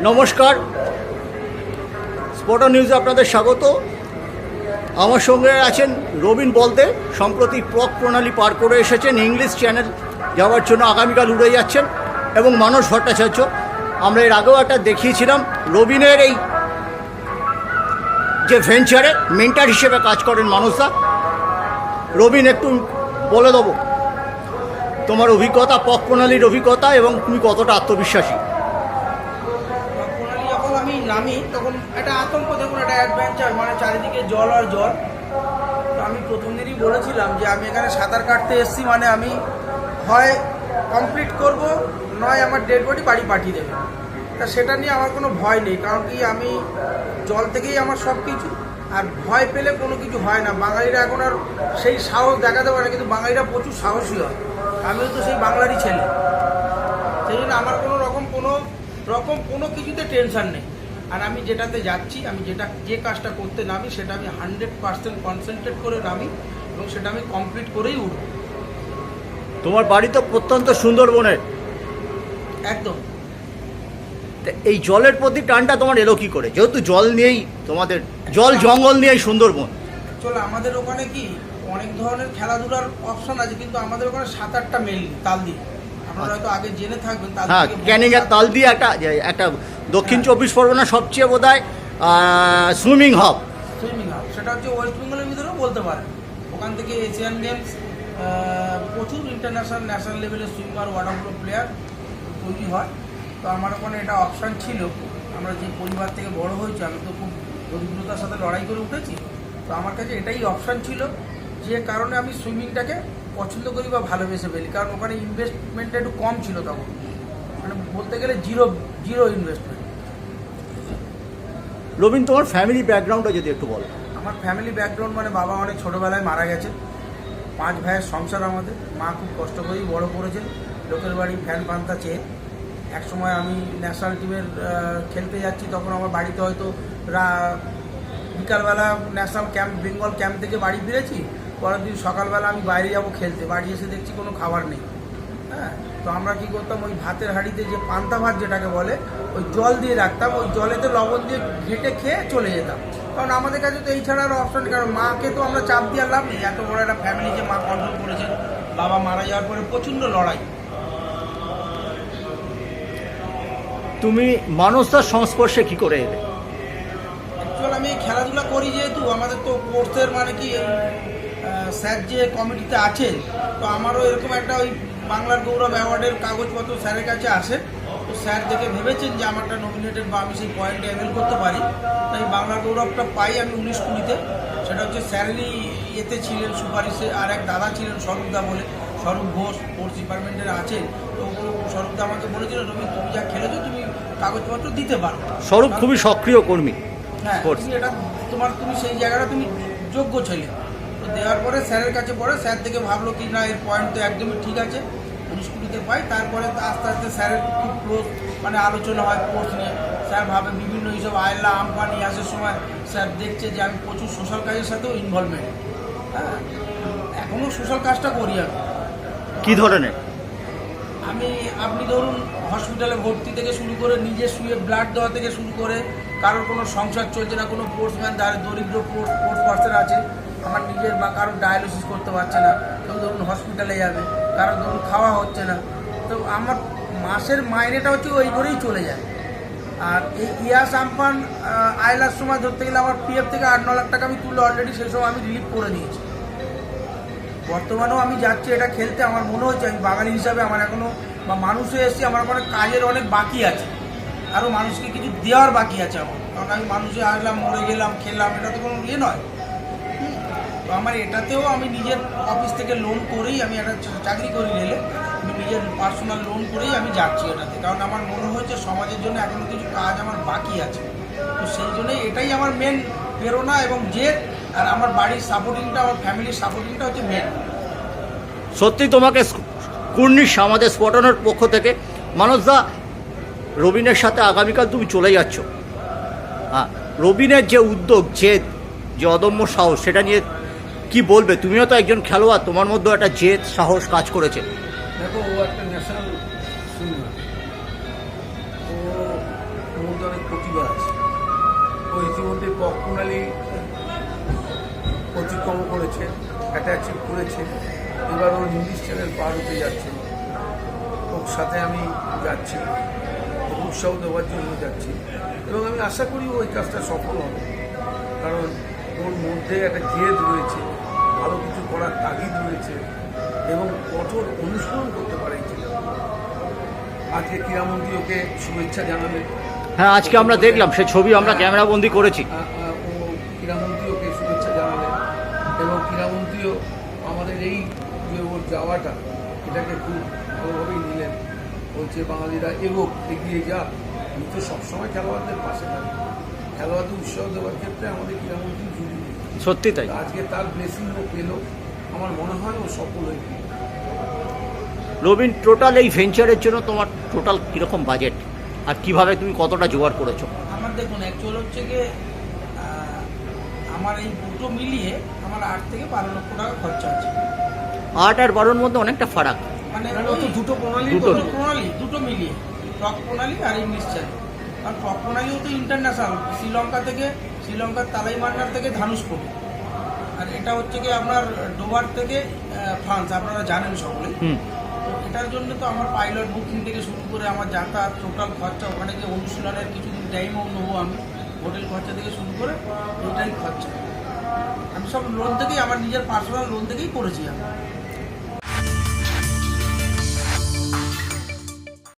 নমস্কার। স্পোর্টার নিউজে আপনাদের স্বাগত। আমার সঙ্গে আছেন রবিন বলতে সম্প্রতি প্রক প্রণালী পার করে এসেছেন ইংলিশ চ্যানেল যাওয়ার জন্য আগামীকাল উড়ে যাচ্ছেন এবং মানস ভট্টাচার্য। আমরা এর আগেও একটা দেখিয়েছিলাম রবিনের এই যে ভেঞ্চারে মেন্টার হিসেবে কাজ করেন মানুষরা রবিন, একটু বলে দেবো। তোমার অভিজ্ঞতা পক প্রণালীর অভিজ্ঞতা এবং তুমি কতটা আত্মবিশ্বাসী? আমি তখন একটা আতঙ্ক, দেখুন, একটা অ্যাডভেঞ্চার মানে চারিদিকে জল আর জল। তো আমি প্রথম দিনই বলেছিলাম যে আমি এখানে সাঁতার কাটতে এসেছি মানে আমি হয় কমপ্লিট করব, নয় আমার ডেড বডি বাড়ি পাঠিয়ে দেবে। তা সেটা নিয়ে আমার কোনো ভয় নেই, কারণ কি আমি জল থেকেই আমার সব কিছু আর ভয় পেলে কোনো কিছু হয় না। বাঙালিরা এখন আর সেই সাহস দেখাতে পারে কিন্তু বাঙালিরা প্রচুর সাহসী হয়। আমিও তো সেই বাংলারই ছেলে। সেই জন্য আমার কোনো রকম কোনো রকম কোনো কিছুতে টেনশন নেই। আর আমি যেটাতে যাচ্ছি আমি যেটা যে কাজটা করতে নামি সেটা আমি হান্ড্রেড পার্সেন্ট কনসেন্ট্রেট করে নামি এবং সেটা আমি কমপ্লিট করেই উঠব। তোমার বাড়ি তো প্রত্যন্ত সুন্দরবনের। একদম। এই জলের প্রতি টানটা তোমার এলো কি করে? যেহেতু জল নিয়েই তোমাদের জল জঙ্গল নিয়েই সুন্দরবন। চলো আমাদের ওখানে কি অনেক ধরনের খেলাধুলার অপশন আছে কিন্তু আমাদের ওখানে সাত আটটা মেইন তাল দিয়ে। হ্যাঁ থেকে ক্যানিং এর তাল দিয়ে একটা একটা দক্ষিণ চব্বিশ পরগনা সবচেয়ে বোধ হয় সুইমিং হব সুইমিং সেটা হচ্ছে ওয়েস্ট বেঙ্গলের ভিতরেও বলতে পারেন। ওখান থেকে এশিয়ান গেমস প্রচুর ইন্টারন্যাশনাল ন্যাশনাল লেভেলের সুইমার ওয়াটারপ্রো প্লেয়ার তৈরি হয়। তো আমার ওখানে এটা অপশান ছিল। আমরা যে পরিবার থেকে বড় হয়েছি আমি তো খুব দরিদ্রতার সাথে লড়াই করে উঠেছি। তো আমার কাছে এটাই অপশান ছিল। যে কারণে আমি সুইমিংটাকে পছন্দ করি বা ভালোবেসে ফেলি। কারণ ওখানে ইনভেস্টমেন্টটা একটু কম ছিল তখন। মানে বলতে গেলে জিরো জিরো ইনভেস্টমেন্ট রবীন তোমার ফ্যামিলি ব্যাকগ্রাউন্ডটা যদি একটু বলো। আমার ফ্যামিলি ব্যাকগ্রাউন্ড মানে বাবা অনেক ছোটোবেলায় মারা গেছে। পাঁচ ভাইয়ের সংসার আমাদের। মা খুব কষ্ট করেই বড় করেছেন। লোকের বাড়ি ফ্যান পান্তা চেয়ে। এক সময় আমি ন্যাশনাল টিমের খেলতে যাচ্ছি। তখন আমার বাড়িতে হয়তো রা- বিকালবেলা ন্যাশনাল ক্যাম্প বেঙ্গল ক্যাম্প থেকে বাড়ি ফিরেছি। পরের দিন সকালবেলা আমি বাইরে যাব খেলতে। বাড়ি এসে দেখছি কোনো খাবার নেই। হ্যাঁ? তো আমরা কি করতাম ওই ভাতের হাঁড়িতে যে পান্তা ভাত যেটাকে বলে ওই জল দিয়ে রাখতাম। ওই জলেতে লবণ দিয়ে ঘেটে খেয়ে চলে যেতাম। কারণ আমাদের কাছে তো এই ছাড়া আর অপশন কারণ মাকে তো আমরা চাপ দিয়ে লাভ নেই। এত বড় একটা ফ্যামিলি যে মা কন্ট্রোল করেছেন বাবা মারা যাওয়ার পরে প্রচণ্ড লড়াই। তুমি মানুষটার সংস্পর্শে কি করে এলে? অ্যাকচুয়াল আমি খেলাধুলা করি যেহেতু আমাদের তো কোর্সের মানে কি স্যার যে কমিটিতে আছেন তো আমারও এরকম একটা ওই বাংলার গৌরব অ্যাওয়ার্ডের কাগজপত্র স্যারের কাছে আসে। তো স্যার দেখে ভেবেছেন যে আমারটা নমিনেটেড বা আমি সেই পয়েন্টে অ্যাভেল করতে পারি। তাই বাংলার গৌরবটা পাই আমি উনিশ কুড়িতে। সেটা হচ্ছে স্যারেরই ইয়েতে ছিলেন সুপারিশে আর এক দাদা ছিলেন স্বরূপদা বলে। স্বরূপ ঘোষ স্পোর্টস ডিপার্টমেন্টের আছেন তো স্বরূপদা আমাকে বলেছিল রবি তুমি যা খেলেছো তুমি কাগজপত্র দিতে পারো। স্বরূপ খুবই সক্রিয় কর্মী হ্যাঁ এটা তোমার তুমি সেই জায়গাটা তুমি যোগ্য ছেলে। তো দেওয়ার পরে স্যারের কাছে পড়ে স্যার থেকে ভাবলো কি না, এর পয়েন্ট তো একদমই ঠিক আছে উনিশ কুড়িতে পাই। তারপরে আস্তে আস্তে স্যারের খুব ক্লোজ মানে আলোচনা হয় কোর্স নিয়ে। স্যার ভাবে বিভিন্ন এইসব আয়লা আমফান আসার সময় স্যার দেখছে যে আমি প্রচুর সোশ্যাল কাজের সাথেও ইনভলভমেন্ট হ্যাঁ। এখনও সোশ্যাল কাজটা করি আমি। কী ধরনের? আমি, আপনি ধরুন হসপিটালে ভর্তি থেকে শুরু করে নিজে শুয়ে ব্লাড দেওয়া থেকে শুরু করে কারোর কোনো সংসার চলছে না, কোনো স্পোর্টসম্যান যার দরিদ্র স্পোর্টস পার্সন আছে, আমার নিজের বা কারোর ডায়ালিসিস করতে পারছে না, কেউ ধরুন হসপিটালে যাবে, কারোর ধরুন খাওয়া হচ্ছে না, তো আমার মাসের মাইনেটা হচ্ছে ওই করেই চলে যায়। আর এই ইয়াস আমফান আয়লার সময় ধরতে গেলে আমার পিএফ থেকে আট, ন লাখ টাকা আমি তুলে অলরেডি সেই সময় আমি রিলিভ করে দিয়েছি। বর্তমানেও আমি যাচ্ছি, এটা খেলতে আমার মনে হচ্ছে, আমি বাঙালি হিসাবে আমার এখনও, বা মানুষ হয়ে এসেছি, আমার অনেক কাজের অনেক বাকি আছে। আরও মানুষকে কিছু দেওয়ার বাকি আছে আমার। কারণ আমি মানুষে আসলাম, মরে গেলাম, খেললাম, এটা তো কোনো ইয়ে নয়। তো আমার এটাতেও আমি নিজের অফিস থেকে লোন করেই আমি একটা চাকরি করি রেলে। আমি নিজের পার্সোনাল লোন করেই আমি যাচ্ছি এটাতে। কারণ আমার মনে হয়েছে সমাজের জন্য এখনও কিছু কাজ আমার বাকি আছে। তো সেই জন্যই এটাই আমার মেন প্রেরণা এবং জেদ। আর আমার বাড়ির সাপোর্টিংটা আমার ফ্যামিলির সাপোর্টিংটা হচ্ছে মেন সত্যি তোমাকে কুর্নিশ আমাদের স্পটনের পক্ষ থেকে। মানুষদা রবিনের সাথে আগামীকাল তুমি চলে যাচ্ছ। হ্যাঁ রবিনের যে উদ্যোগ জেদ যে অদম্য সাহস সেটা নিয়ে কি বলবে? তুমিও তো একজন খেলোয়াড় তোমার মধ্যেও একটা জেদ সাহস কাজ করেছে। দেখো ও একটা ন্যাশনাল ও অনেক প্রতিভা আছে। ও ইতিমধ্যে প্রণালী অতিক্রম করেছে একটা অ্যাচিভ করেছে এবার ওর ইংলিশ চ্যানেল পার হতে যাচ্ছে। ওর সাথে আমি যাচ্ছি উৎসাহ দেওয়ার জন্য যাচ্ছি। এবং আমি আশা করি ওই কাজটা সফল হবে। কারণ ওর মধ্যে একটা জেদ রয়েছে ভালো কিছু করার তাগিদ রয়েছে এবং কঠোর অনুসরণ করতে পারে আজকে ক্রীড়ামন্ত্রী ওকে শুভেচ্ছা জানালেন হ্যাঁ আজকে আমরা দেখলাম সে ছবি আমরা ক্যামেরাবন্দি করেছি। যাওয়াটা এটাকে খুব ভালোভাবেই নিলেন। বলছে বাঙালিরা এগোক এগিয়ে যা আমি তো সবসময় খেলোয়াড়দের পাশে থাকি। খেলোয়াড়দের উৎসাহ দেওয়ার ক্ষেত্রে আমাদের ক্রীড়ামন্ত্রী জরুরি সত্যি তাই? আজকে তার ব্লেসিং ও পেল আমার মনে হয় ও সফল হয়ে। রবিন টোটাল এই ভেঞ্চারের জন্য তোমার টোটাল কীরকম বাজেট আর কীভাবে তুমি কতটা জোগাড় করেছ? আমার দেখুন অ্যাকচুয়াল হচ্ছে গিয়ে আমার এই দুটো মিলিয়ে আমার আট থেকে বারো লক্ষ টাকা খরচা আছে আট আর বারোর মধ্যে অনেকটা ফারাক। মানে দুটো প্রণালী প্রণালী দুটো মিলিয়ে। টক প্রণালী আর চ্যানেল আর টক প্রণালীও তো ইন্টারন্যাশনাল শ্রীলঙ্কা থেকে শ্রীলঙ্কার তালাইমান্নার থেকে ধানুষকোটি আর এটা হচ্ছে কি আপনার ডোবার থেকে ফ্রান্স। আপনারা জানেন সকলেই। হুম। তো এটার জন্য তো আমার পাইলট বুকিং থেকে শুরু করে আমার যাতায়াত টোটাল খরচা ওখানে গিয়ে অনুশীলনের কিছুদিন টাইমও নেব আমি। হোটেল খরচা থেকে শুরু করে এটাই খরচা। আমি সব লোন থেকেই আমার নিজের পার্সোনাল লোন থেকেই করেছি আমি।